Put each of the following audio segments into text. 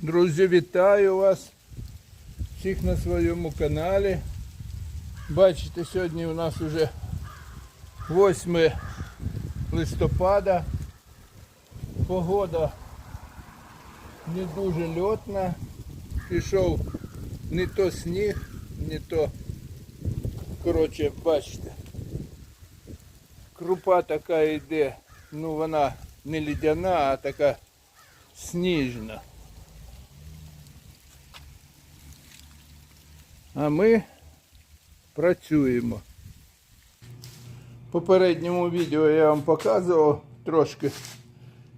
Друзі, вітаю вас всіх на своєму каналі. Бачите, сьогодні у нас вже 8 листопада. Погода не дуже льотна. Пішов не то сніг, не то. Коротше, бачите. Крупа така йде, ну вона не лідяна, а така сніжна. А ми працюємо. В попередньому відео я вам показував трошки,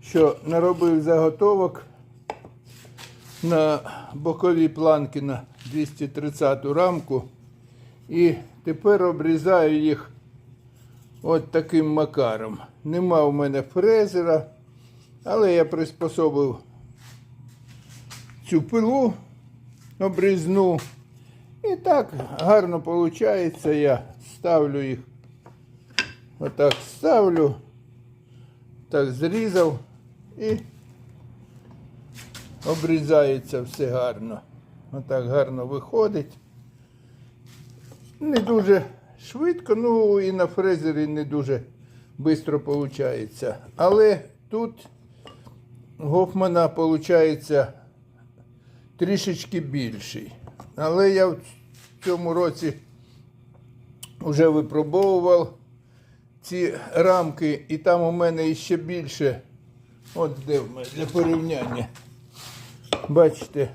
що наробив заготовок на бокові планки на 230 рамку. І тепер обрізаю їх от таким макаром. Нема в мене фрезера, але я приспособив цю пилу обрізну. І так гарно виходить. Я ставлю їх. Отак ставлю. Так зрізав і обрізається все гарно. Отак гарно виходить. Не дуже швидко, ну і на фрезері не дуже швидко виходить. Але тут Гофмана виходить трішечки більший. Але я в цьому році вже випробовував ці рамки, і там у мене ще більше. От де в мене для порівняння. Бачите,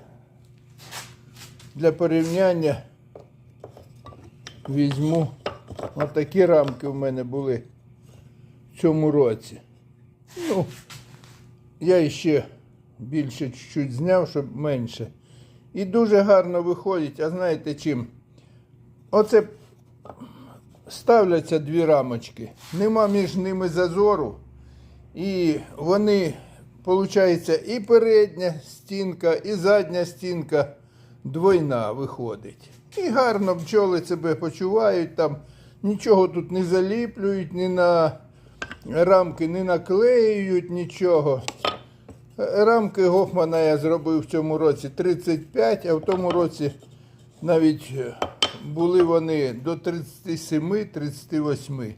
для порівняння візьму отакі рамки в мене були в цьому році. Ну, я ще більше чуть-чуть зняв, щоб менше. І дуже гарно виходить. А знаєте чим? Оце ставляться дві рамочки. Нема між ними зазору. І вони, виходить, і передня стінка, і задня стінка двойна виходить. І гарно бджоли себе почувають там. Нічого тут не заліплюють, ні на рамки не наклеюють нічого. Рамки Гофмана я зробив в цьому році 35, а в тому році навіть е, були вони до 37-38.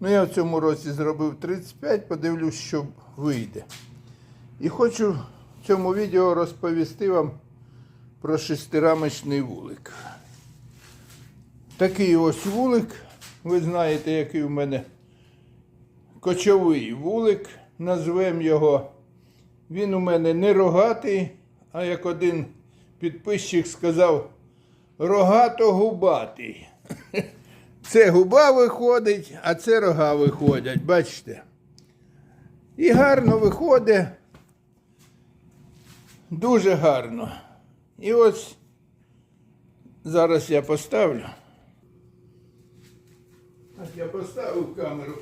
Ну, я в цьому році зробив 35, подивлюсь, що вийде. І хочу в цьому відео розповісти вам про шестирамочний вулик. Такий ось вулик. Ви знаєте, який у мене кочовий вулик, назвемо його. Він у мене не рогатий, а як один підписчик сказав, рогато-губатий. Це губа виходить, а це рога виходять, бачите? І гарно виходить. Дуже гарно. І ось зараз я поставлю. Так, я поставив камеру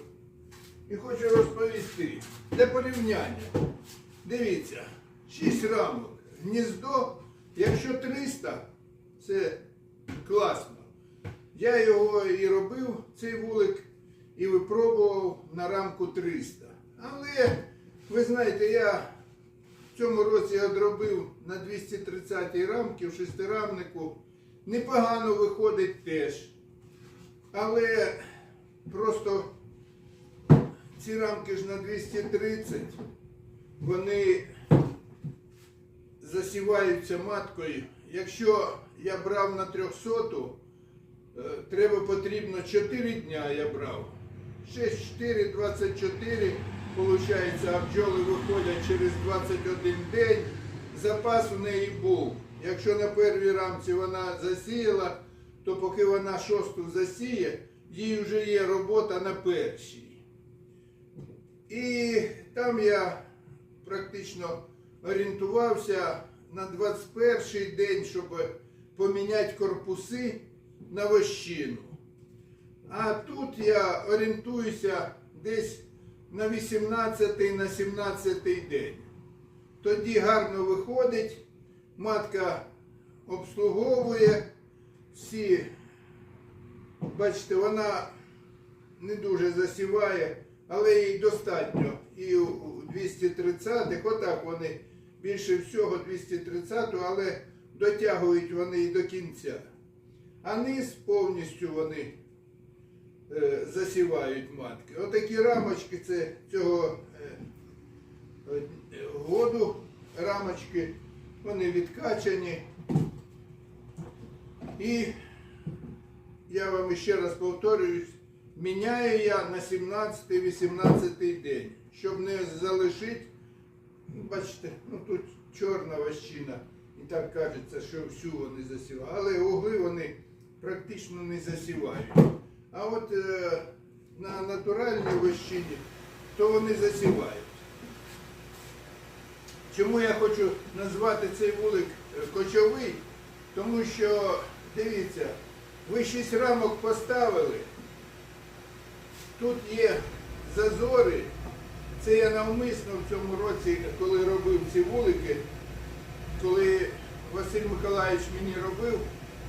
і хочу розповісти для порівняння. Дивіться, 6 рамок. Гніздо, якщо 300, це класно. Я його і робив, цей вулик, і випробував на рамку 300. Але, ви знаєте, я в цьому році одробив на 230 рамки в шестирамнику. Непогано виходить теж. Але просто ці рамки ж на 230 вони засіваються маткою. Якщо я брав на 300, е, треба потрібно 4 дня я брав. 6, 4, 24, виходить, а бджоли виходять через 21 день. Запас у неї був. Якщо на першій рамці вона засіяла, то поки вона шосту засіє, їй вже є робота на першій. І там я практично орієнтувався на 21 день, щоб поміняти корпуси на вощину. А тут я орієнтуюся десь на 18 на 17 день. Тоді гарно виходить, матка обслуговує всі, бачите, вона не дуже засіває, але їй достатньо. І 230-х, отак вони більше всього 230, але дотягують вони і до кінця. А низ повністю вони е, засівають матки. Отакі рамочки це цього е, году рамочки, вони відкачані. І я вам ще раз повторююсь, міняю я на 17-18 день, щоб не залишити, ну, бачите, ну тут чорна вощина, і так кажеться, що всю вони засівають. Але угли вони практично не засівають. А от е, на натуральній вощині, то вони засівають. Чому я хочу назвати цей вулик е, кочовий? Тому що, дивіться, ви шість рамок поставили, тут є зазори. Це я навмисно в цьому році, коли робив ці вулики, коли Василь Миколаївич мені робив,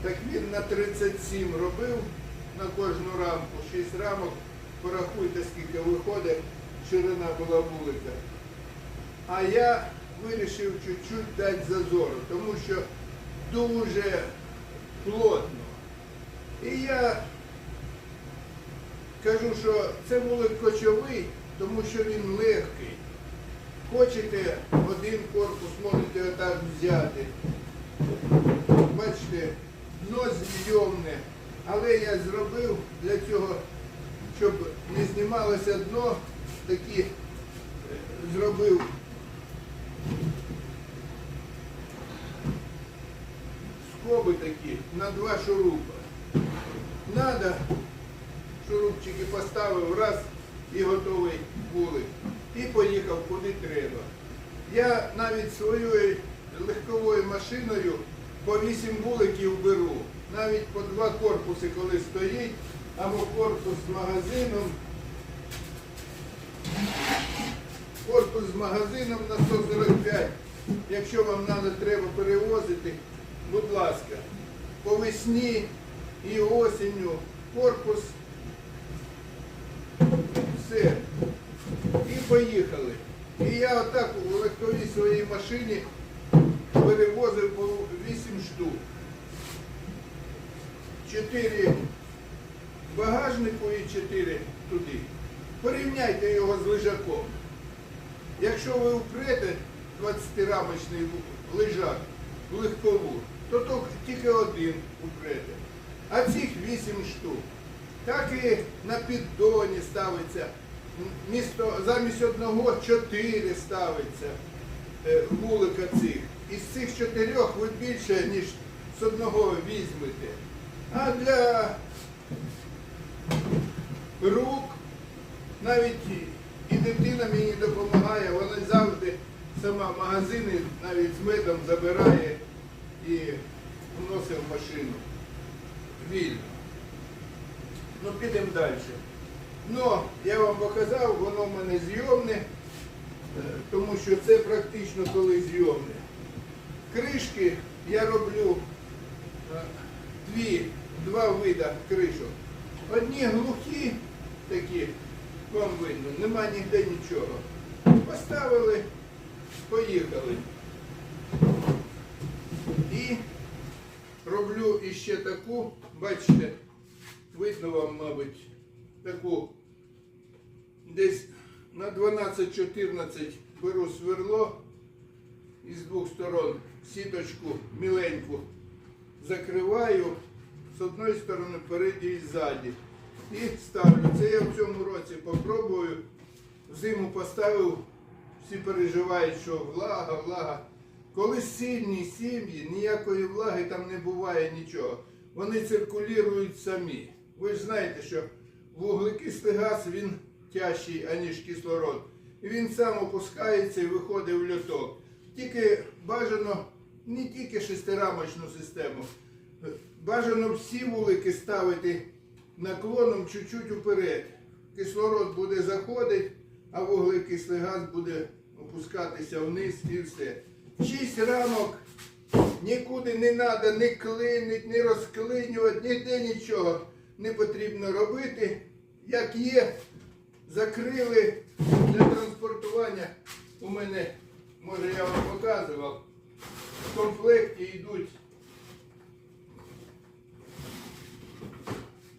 так він на 37 робив на кожну рамку, 6 рамок, порахуйте, скільки виходить, ширина була вулика. А я вирішив чуть-чуть дати зазору, тому що дуже плотно. І я кажу, що це вулик кочовий, тому що він легкий. Хочете один корпус, можете отак взяти. Бачите, дно зйомне. Але я зробив для цього, щоб не знімалося дно, такі е, зробив скоби такі на два шурупа. Надо, шурупчики поставив раз і готовий вулик. І поїхав куди треба. Я навіть своєю легковою машиною по вісім вуликів беру. Навіть по два корпуси, коли стоїть, або корпус з магазином. Корпус з магазином на 145. Якщо вам надо, треба перевозити, будь ласка, по весні і осінню корпус. Все. І поїхали. І я отак у легковій своїй машині перевозив по 8 штук. 4 багажнику і 4 туди. Порівняйте його з лежаком. Якщо ви впрете 20-рамочний лежак в легкову, то тільки один упрете. А цих 8 штук. Так і на піддоні ставиться. Місто, замість одного чотири ставиться е, вулика цих. Із цих чотирьох ви більше, ніж з одного візьмете. А для рук навіть і дитина мені допомагає, вона завжди сама магазини навіть з медом забирає і вносить в машину. Вільно. Ну, підемо далі. Ну, я вам показав, воно в мене зйомне, е, тому що це практично коли зйомне. Кришки я роблю е, дві, два вида кришок. Одні глухі, такі, вам видно, нема ніде нічого. Поставили, поїхали. І роблю іще таку, бачите, видно вам, мабуть, таку десь на 12-14 беру сверло із двох сторон сіточку міленьку закриваю з одної сторони впереді і ззаді. І ставлю. Це я в цьому році попробую. Зиму поставив, всі переживають, що влага, влага. Коли сильні сім'ї, ніякої влаги там не буває нічого. Вони циркулюють самі. Ви ж знаєте, що вуглекислий газ він тяжчий, аніж кислород. Він сам опускається і виходить в льоток. Тільки бажано не тільки шестирамочну систему, бажано всі вулики ставити наклоном чуть-чуть уперед. Кислород буде заходити, а вуглекислий газ буде опускатися вниз і все. Шість рамок нікуди не треба ні клинити, ні розклинювати, ніде нічого не потрібно робити. Як є, закрили для транспортування. У мене може я вам показував, в комплекті йдуть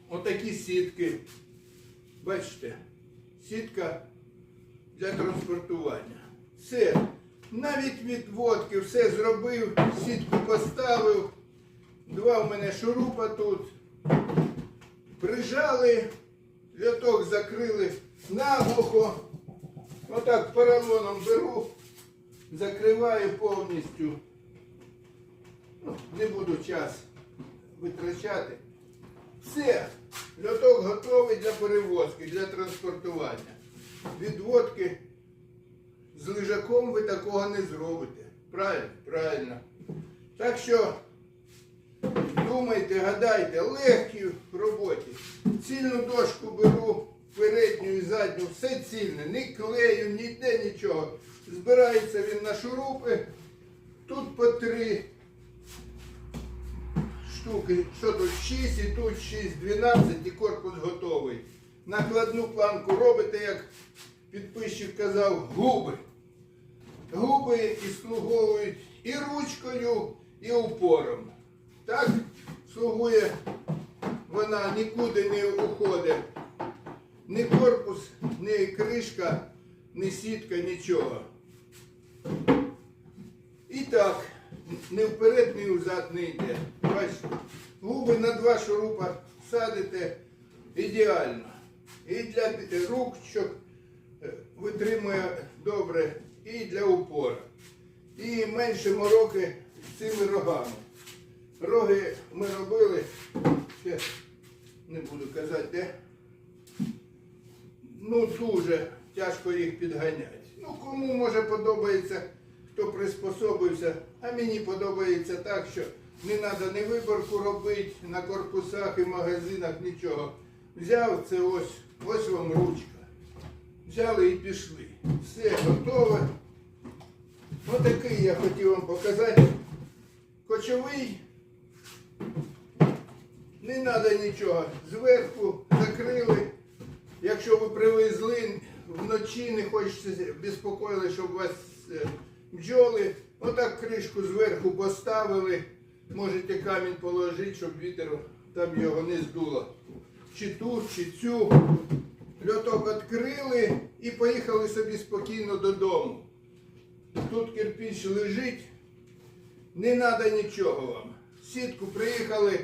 отакі сітки. Бачите, сітка для транспортування. Все. Навіть від водки все зробив, сітку поставив. Два в мене шурупа тут. Прижали, льоток закрили наглухо. Отак поролоном беру, закриваю повністю. Ну, не буду час витрачати. Все, льоток готовий для перевозки, для транспортування. Від водки з лежаком ви такого не зробите. Правильно? Правильно. Так що думайте, гадайте, легкі в роботі. Цільну дошку беру, передню і задню, все цільне, ні клею, ніде нічого. Збирається він на шурупи. Тут по три штуки, що тут 6 і тут 6, 12 і корпус готовий. Накладну планку робите, як підписчик казав, губи. Губи і слуговують і ручкою, і упором. Так слугує вона нікуди не уходить. Ні корпус, ні кришка, ні сітка, нічого. І так, не вперед, ні взад не йде. Бачите, губи на два шурупа садите ідеально. І для ручок е, витримує добре, і для упора. І менше мороки цими рогами. Роги ми робили, ще не буду казати де. Ну дуже тяжко їх підганяти. Ну кому може подобається, хто приспособився, а мені подобається так, що не треба ні виборку робити на корпусах і магазинах, нічого. Взяв це ось, ось вам ручка. Взяли і пішли. Все готове. Отакий я хотів вам показати. Кочовий. Не треба нічого. Зверху закрили. Якщо ви привезли вночі, не хочете безпокоїли, щоб вас е, бджоли, отак кришку зверху поставили. Можете камінь положити, щоб вітер там його не здуло. Чи ту, чи цю. Льоток відкрили і поїхали собі спокійно додому. Тут кирпич лежить, не треба нічого вам. Сітку приїхали,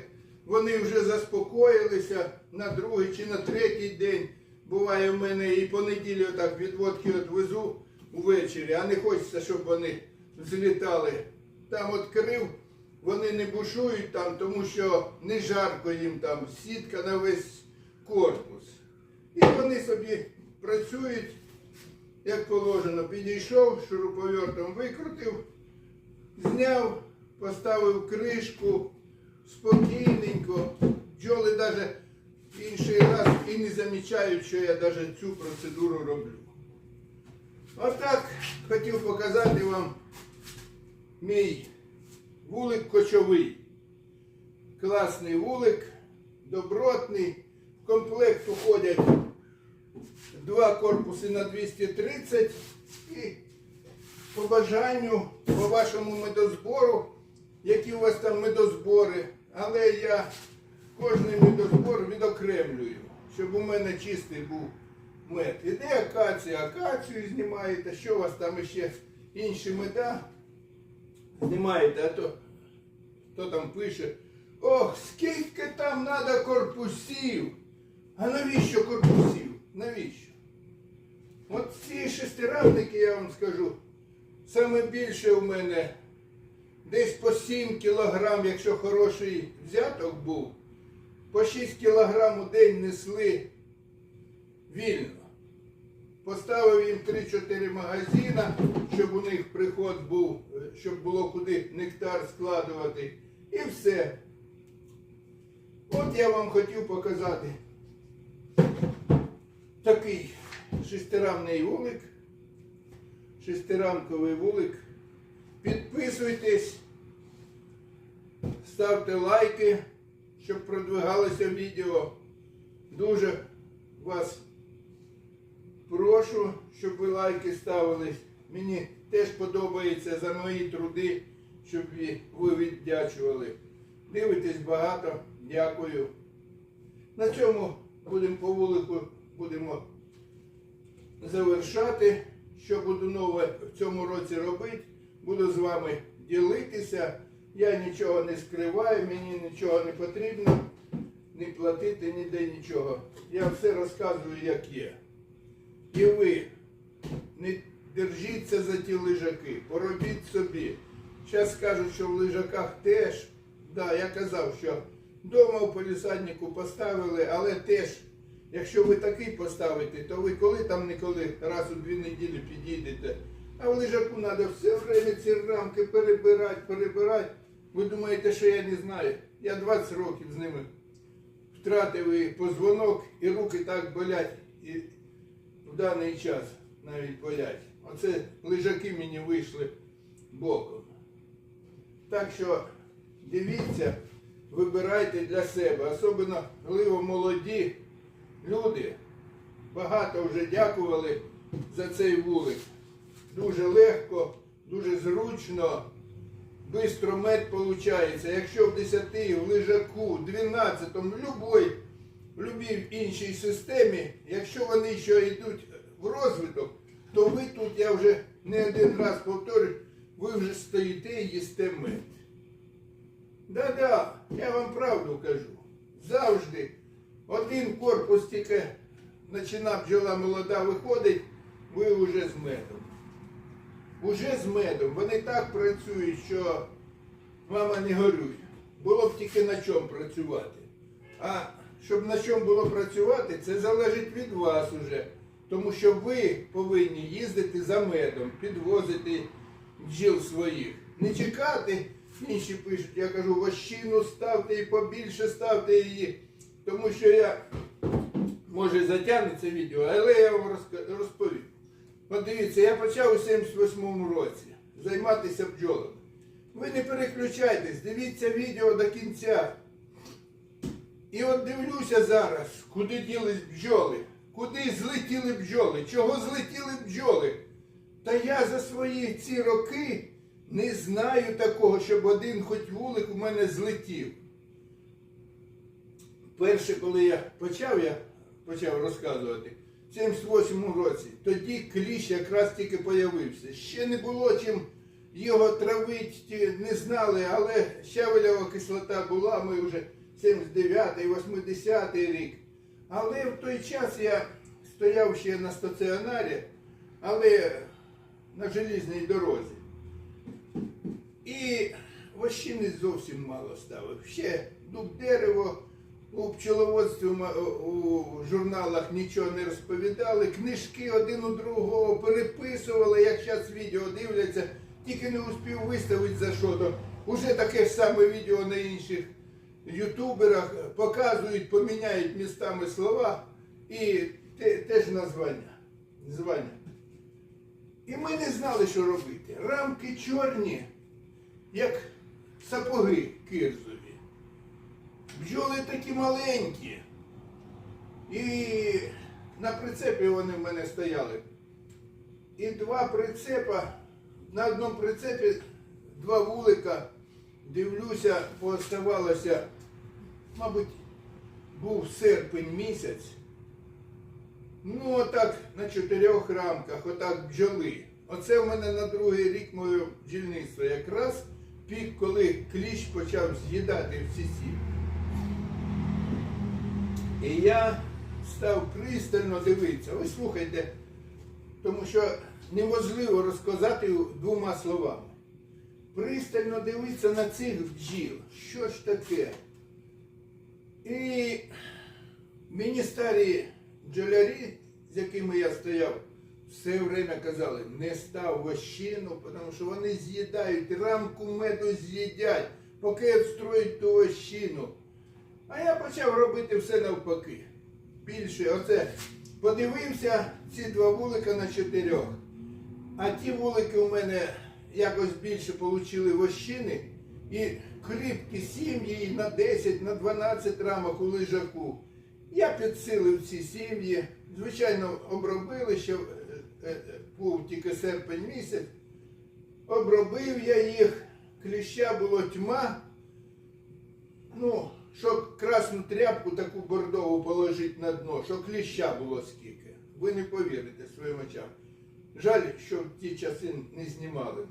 вони вже заспокоїлися на другий чи на третій день. Буває в мене і по неділі так відводки відвезу увечері, а не хочеться, щоб вони злітали. Там відкрив, вони не бушують там, тому що не жарко їм там, сітка на весь корпус. І вони собі працюють, як положено. Підійшов, шуруповертом викрутив, зняв, поставив кришку спокійненько. Бджоли навіть інший раз і не замічають, що я навіть цю процедуру роблю. Отак хотів показати вам мій вулик кочовий. Класний вулик, добротний. В комплект уходять два корпуси на 230 і по бажанню, по вашому медозбору, які у вас там медозбори, але я кожний медозбор відокремлюю, щоб у мене чистий був мед. Іде акація, акацію знімаєте, що у вас там ще інші меда знімаєте, а то хто там пише, ох, скільки там треба корпусів. А навіщо корпусів? Навіщо? От ці шестирамники, я вам скажу, саме більше у мене десь по 7 кілограм, якщо хороший взяток був, по 6 кілограм у день несли вільно. Поставив їм 3-4 магазина, щоб у них приход був, е, щоб було куди нектар складувати. І все. От я вам хотів показати такий шестирамний вулик, шестирамковий вулик. Підписуйтесь, ставте лайки, щоб продвигалося відео. Дуже вас прошу, щоб ви лайки ставили. Мені теж подобається за мої труди, щоб ви- віддячували. Дивитесь багато, дякую. На цьому будемо по вулику будемо завершати. Що буду нове в цьому році робити, буду з вами ділитися. Я нічого не скриваю, мені нічого не потрібно, не платити ніде нічого. Я все розказую, як є. І ви не держіться за ті лежаки, поробіть собі. Зараз скажуть, що в лежаках теж, да, я казав, що вдома у полісаднику поставили, але теж, якщо ви такий поставите, то ви коли там не коли раз у дві неділі підійдете. А в лежаку треба все время ці рамки перебирати, перебирати. Ви думаєте, що я не знаю? Я 20 років з ними втратив і позвонок, і руки так болять, і в даний час навіть болять. Оце лежаки мені вийшли боком. Так що дивіться, вибирайте для себе, особливо молоді люди. Багато вже дякували за цей вулик. Дуже легко, дуже зручно, бистро мед виходить. Якщо в 10, в лежаку, 12, в любій іншій системі, якщо вони ще йдуть в розвиток, то ви тут, я вже не один раз повторюю, ви вже стоїте і їсте мед. Да-да, я вам правду кажу. Завжди один корпус тільки почина бджола молода виходить, ви вже з медом. Уже з медом. Вони так працюють, що мама не горюй. Було б тільки на чому працювати. А щоб на чому було працювати, це залежить від вас уже. Тому що ви повинні їздити за медом, підвозити бджіл своїх. Не чекати, інші пишуть, я кажу, вощину ставте і побільше ставте її. Тому що я, може, затягне це відео, але я вам розповім. От дивіться, я почав у 78-му році займатися бджолами. Ви не переключайтесь, дивіться відео до кінця. І от дивлюся зараз, куди ділись бджоли, куди злетіли бджоли, чого злетіли бджоли. Та я за свої ці роки не знаю такого, щоб один хоч вулик у мене злетів. Перше, коли я почав, я почав розказувати, 78 році, тоді кліщ якраз тільки появився. Ще не було чим його травить, ті не знали, але щавелева кислота була, ми вже 79-й, 80-й рік. Але в той час я стояв ще на стаціонарі, але на желізній дорозі. І вощини зовсім мало ставив. Ще дуб дерево, у пчеловодстві у журналах нічого не розповідали, книжки один у другого переписували, як зараз відео дивляться, тільки не успів виставити за що то. Уже таке ж саме відео на інших ютуберах показують, поміняють містами слова і те, теж названня. Звання. І ми не знали, що робити. Рамки чорні, як сапоги кирзові. Бджоли такі маленькі. І на прицепі вони в мене стояли. І два прицепа, на одному прицепі два вулика, дивлюся, пооставалося, мабуть, був серпень місяць. Ну, отак на чотирьох рамках, отак бджоли. Оце в мене на другий рік моє бджільництво. Якраз пік, коли кліщ почав з'їдати всі сім'ї. І я став пристально дивитися. Ви слухайте, тому що неможливо розказати двома словами. Пристально дивитися на цих бджіл. Що ж таке? І мені старі бджолярі, з якими я стояв, все время казали, не став вощину, тому що вони з'їдають, рамку меду з'їдять, поки відстроють ту вощину. А я почав робити все навпаки. Більше, оце подивився ці два вулика на чотирьох. А ті вулики у мене якось більше отримали вощини і кріпкі сім'ї на 10, на 12 рамок у лежаку. Я підсилив ці сім'ї. Звичайно, обробили ще е, е, був тільки серпень місяць. Обробив я їх, кліща було тьма. Ну, щоб красну тряпку таку бордову положити на дно, що кліща було скільки. Ви не повірите своїм очам. Жаль, що в ті часи не знімали.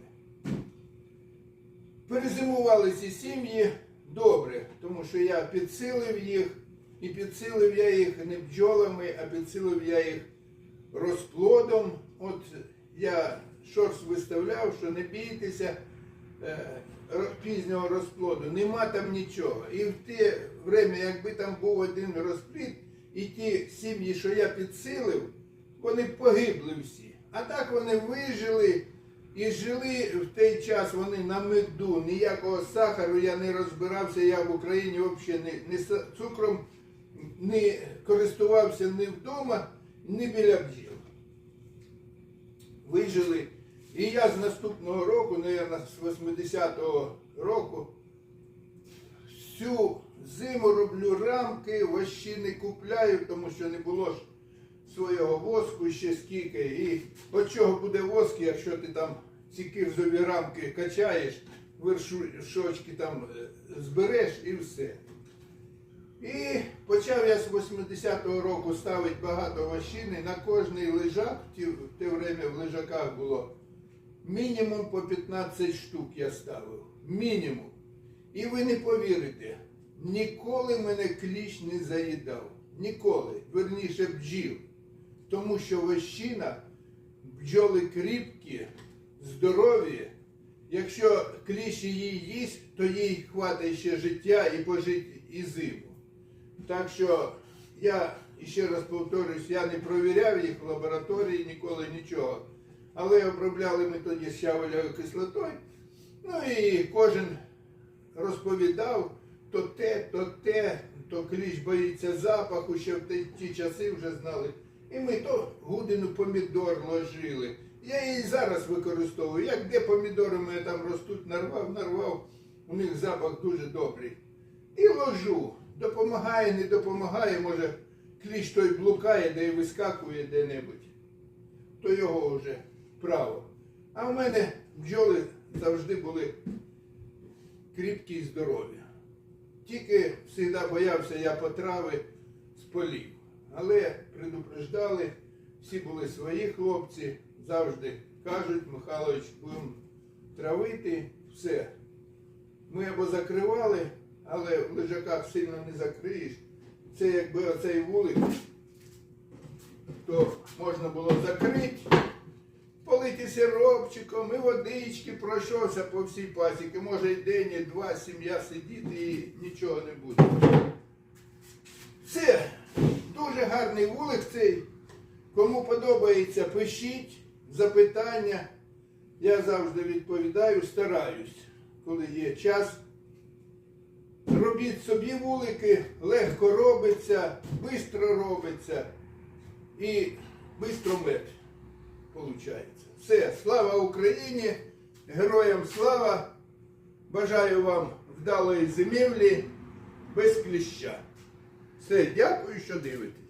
Перезимували ці сім'ї добре, тому що я підсилив їх, і підсилив я їх не бджолами, а підсилив я їх розплодом. От я шорс виставляв, що не бійтеся е, пізнього розплоду, нема там нічого. І в те время, якби там був один розплід, і ті сім'ї, що я підсилив, вони погибли всі. А так вони вижили і жили в той час вони на меду. Ніякого сахару я не розбирався, я в Україні взагалі не, не цукром не користувався ні вдома, ні біля бджіл. Вижили. І я з наступного року, наверное, з 80-го року, всю зиму роблю рамки, вощі не купляю, тому що не було ж свого воску ще скільки. І от чого буде воск, якщо ти там ці кирзові рамки качаєш, вершочки там е, збереш і все. І почав я з 80-го року ставити багато вощини. На кожний лежак, в те время в лежаках було мінімум по 15 штук я ставив. Мінімум. І ви не повірите, ніколи мене кліщ не заїдав. Ніколи. Верніше бджіл. Тому що вощина, бджоли кріпкі, здорові. Якщо кліщ її їсть, то їй хватить ще життя і пожити і зиму. Так що я ще раз повторюсь, я не провіряв їх в лабораторії ніколи нічого. Але обробляли ми тоді щавелевою кислотою. Ну і кожен розповідав то те, то те, то кліщ боїться запаху, ще в ті, часи вже знали. І ми то гудину помідор ложили. Я її зараз використовую. Як де помідори мене там ростуть, нарвав, нарвав, у них запах дуже добрий. І ложу. Допомагає, не допомагає, може кліщ той блукає, де і вискакує де-небудь. То його вже право. А в мене бджоли завжди були кріпкі і здорові. Тільки завжди боявся я потрави з полів. Але предупреждали, всі були свої хлопці, завжди кажуть, Михайлович, будемо травити, все. Ми або закривали, але в лежаках сильно не закриєш. Це якби оцей вулик, то можна було закрити, полити сиропчиком і водички пройшовся по всій пасіки. Може і день, і два сім'я сидіти і нічого не буде. Це дуже гарний вулик цей. Кому подобається, пишіть запитання. Я завжди відповідаю, стараюсь, коли є час. Робіть собі вулики, легко робиться, швидко робиться і швидко мед виходить. Все, слава Україні, героям слава! Бажаю вам вдалої зимівлі без кліща. Все, дякую, що дивитесь.